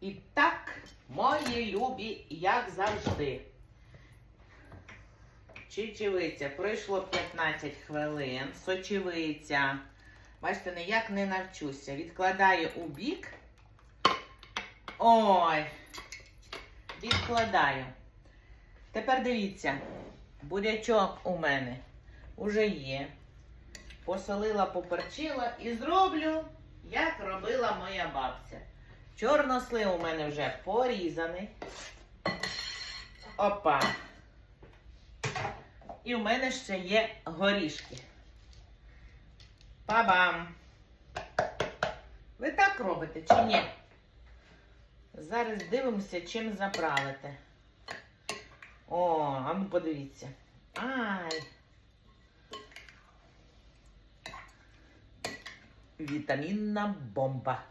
І так, мої любі, як завжди. Чечевиця. Пройшло 15 хвилин. Сочевиця. Бачите, ніяк не навчуся. Відкладаю у бік. Ой. Відкладаю. Тепер дивіться, бурячок у мене уже є. Посолила, поперчила і зроблю, як робила моя бабця. Чорнослив у мене вже порізаний. Опа. І в мене ще є горішки. Па-бам! Ви так робите чи ні? Зараз дивимося, чим заправити. О, а ну подивіться. Ай. Вітамінна бомба.